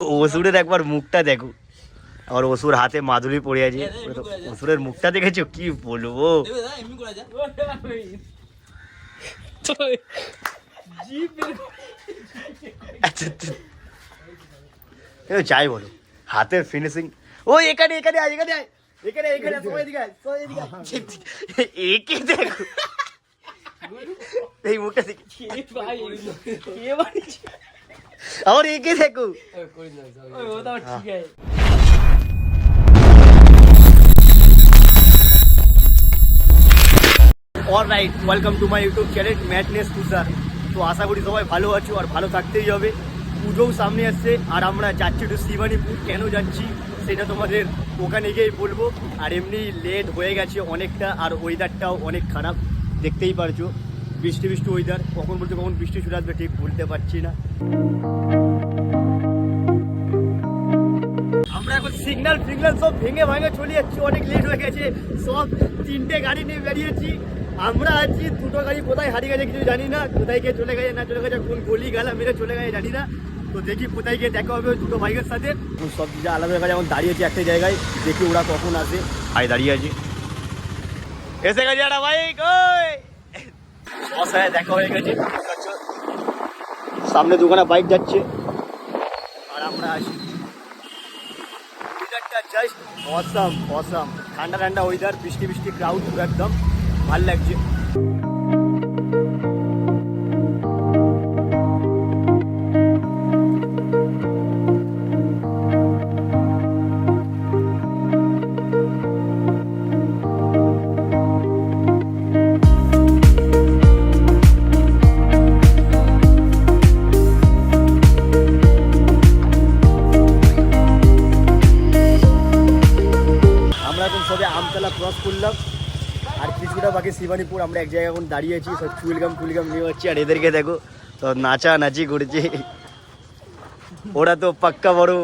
অসুরের একবার মুখটা দেখো। আমার অসুর হাতে মাধুরী পড়ে আছে। অসুরের মুখটা দেখেছ? কি বলব? আচ্ছা আচ্ছা। এ যাই বলো। হাতের ফিনিশিং ও এখানে এখানে আয় এখানে আয়। এখানে এখানে আয়, সবাই এদিকে আয়, সবাই এদিকে আয়। একে দেখো। এই মুখটা দেখি। আমার একে দেখো alright welcome to my YouTube channel ম্যাটনেস Tushar তো আশা করি সবাই ভালো আছো আর ভালো থাকতেই হবে। পুজোও সামনে আসছে আর আমরা যাচ্ছি একটু শিবানীপুর। কেন যাচ্ছি সেটা তোমাদের ওখানে গিয়েই বলব। আর এমনি লেট হয়ে গেছে অনেকটা আর ওয়েদারটাও অনেক খারাপ। দেখতেই পারছ। বৃষ্টি বৃষ্টি ওয়েদার কখন বলতে কখন বৃষ্টি শুরু আসবে ঠিক বলতে পারছি না। আমরা এখন সিগন্যাল ফিগন্যাল সব ভেঙে ভাঙে চলে যাচ্ছি, অনেক লেট হয়ে গেছে। সব তিনটে গাড়ি নিয়ে বেরিয়েছি। আমরা আছি, দুটো গাড়ি কোথায় হারিয়ে গেছে কিছু জানি না, কোথায় গিয়ে চলে গেছে, না চলে গেছে, কোন গলি গালা মেরে চলে গেছে জানি না। তো দেখি কোথায় গিয়ে দেখা হবে দুটো বাইকের সাথে। সব কিছু আলাদা জায়গায় যেমন দাঁড়িয়েছি একটা জায়গায়, দেখি ওরা কখন আসে। ভাই দাঁড়িয়ে আছে। এসে গেছে একটা বাইক ওই! অসায় দেখা হয়ে গেছে। সামনে দুখানা বাইক যাচ্ছে। আর আমরা আসি। ওয়েদারটা জাস্ট অসাম অসাম ঠান্ডা ঠান্ডা ওয়েদার বৃষ্টি বৃষ্টি ক্রাউড পুরো একদম ভালো লাগছে। ক্রস করলাম। আর কিছুটা বাকি শিবানীপুর, আমরা এক জায়গায় এখন দাঁড়িয়ে আছি, সব চুলগাম টুলগাম নিয়ে হচ্ছে আর এদেরকে দেখো, তো নাচা নাচি করছে। ওরা তো পাক্কা বড়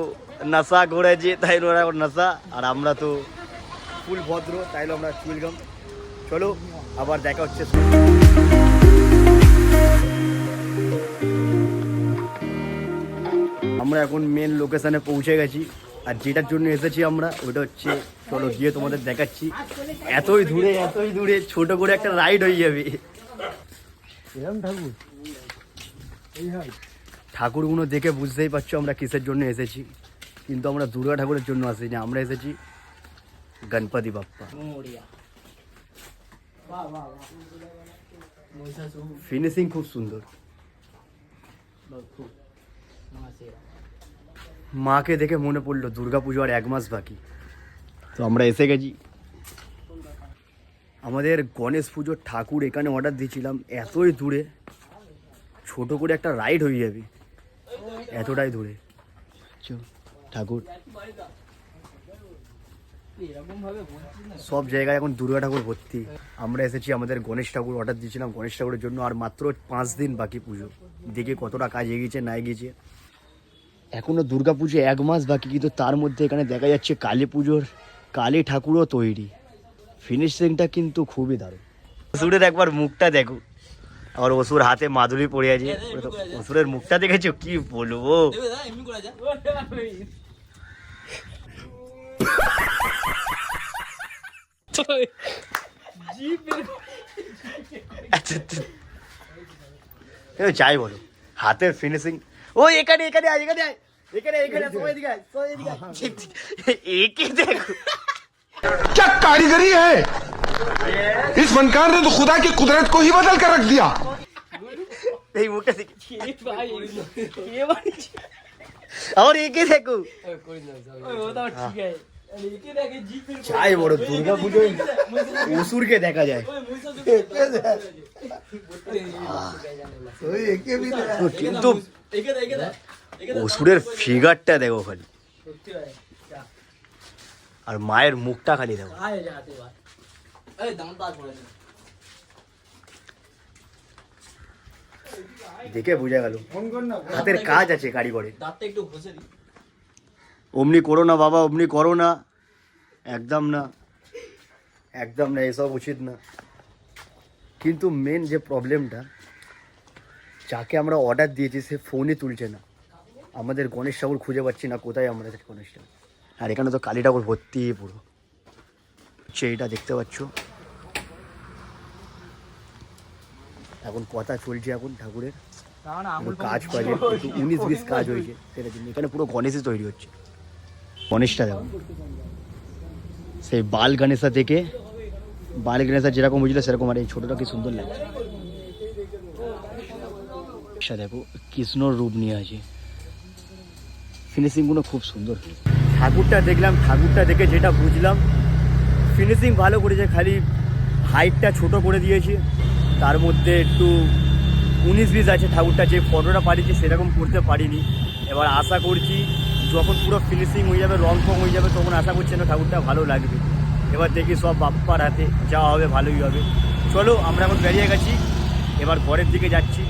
নাসা করেছে তাই ওরা নাসা আর আমরা তো ফুল ভদ্র তাইলে আমরা চুলগাম। চলো, আবার দেখা হচ্ছে। আমরা এখন মেন লোকেশনে পৌঁছে গেছি। আর যেটার জন্য এসেছি আমরা ওটা হচ্ছে চলো গিয়ে তোমাদের দেখাচ্ছি। এতই দূরে এতই দূরে ছোট করে একটা রাইড হয়ে যাবে। ঠাকুর? ঠাকুরগুলো দেখে বুঝতেই পারছ আমরা কিসের জন্য এসেছি। কিন্তু আমরা দুর্গা ঠাকুরের জন্য আসিনি আমরা এসেছি গণপতি বাপ্পা। ফিনিশিং খুব সুন্দর। মাকে দেখে মনে পড়ল দুর্গাপুজো আর এক মাস বাকি। তো আমরা এসে গেছি। আমাদের গণেশ পুজোর ঠাকুর এখানে অর্ডার দিয়েছিলাম এতই দূরে। ছোট করে একটা রাইড হয়ে যাবে। এতটাই দূরে। ঠাকুর। সব জায়গায় এখন দুর্গা ঠাকুর ভর্তি। আমরা এসেছি আমাদের গণেশ ঠাকুর অর্ডার দিয়েছিলাম। গণেশ ঠাকুরের জন্য আর মাত্র পাঁচ দিন বাকি পুজো। দেখে কতটা কাজ এগিয়েছে না এগিয়েছে। এখনও দুর্গা পুজো এক মাস বাকি, কিন্তু তার মধ্যে এখানে দেখা যাচ্ছে কালী পুজোর কালী ঠাকুরও তৈরি। ফিনিশিংটা কিন্তু খুবই দারুণ। অসুরের একবার মুখটা দেখো। আমার অসুর হাতে মাধুরী পড়ে আছে। অসুরের মুখটা দেখেছ? কি বলব? আচ্ছা আচ্ছা। যাই বলো। হাতের ফিনিশিং ও এখানে এখানে আয় এখানে আয় এখানে এখানে আয়, সবাই এদিকে আয়, সবাই এদিকে আয়। একে দেখো क्या कारीगरी है इस फनकार ने तो खुदा की कुदरत को ही बदल कर रख दिया এই মুখটা দেখি আমার একে দেখো যাই বড় দুর্গা পুজোয় অসুরকে দেখা যায় কিন্তু অসুরের ফিগারটা দেখো খালি। আর মায়ের মুখটা খালি দেখো। দেখে বোঝা গেল। হাতের কাজ আছে কারিগরে অমনি করো না বাবা অমনি করো না। একদম না। একদম না এসব উচিত না। কিন্তু মেন যে প্রবলেমটা যাকে আমরা অর্ডার দিয়েছি সে ফোনে তুলছে না। আমাদের গণেশ ঠাকুর খুঁজে পাচ্ছি না কোথায় আমরা গণেশ ঠাকুর। আর এখানে তো কালী ঠাকুর ভর্তি পুরো। এইটা দেখতে পাচ্ছ। এখন কথা চলছে এখন ঠাকুরের। কাজ একটু উনিশ বিশ কাজ হয়েছে সেটা জন্য। এখানে পুরো গণেশই তৈরি হচ্ছে। গণেশটা দেখো। সেই বাল গণেশা থেকে বাল গণেশা যেরকম হয়েছিল সেরকম আর এই ছোটটা কি সুন্দর লাগছে। এটা দেখো, কৃষ্ণর রূপ নিয়ে আছে। ফিনিশিংগুলো খুব সুন্দর। ঠাকুরটা দেখলাম, ঠাকুরটা দেখে যেটা বুঝলাম ফিনিশিং ভালো করেছে, খালি হাইটটা ছোট করে দিয়েছে। তার মধ্যে একটু উনিশ বিশ আছে ঠাকুরটা, যে ফটোটা পারিছি সেরকম করতে পারিনি। এবার আশা করছি, যখন পুরো ফিনিশিং হয়ে যাবে, রং ফং হয়ে যাবে, তখন আশা করছি না ঠাকুরটা ভালো লাগবে। এবার দেখি সব বাপ্পার হাতে যাওয়া হবে ভালোই হবে। চলো, আমরা এখন বেরিয়ে গেছি। এবার ঘরের দিকে যাচ্ছি।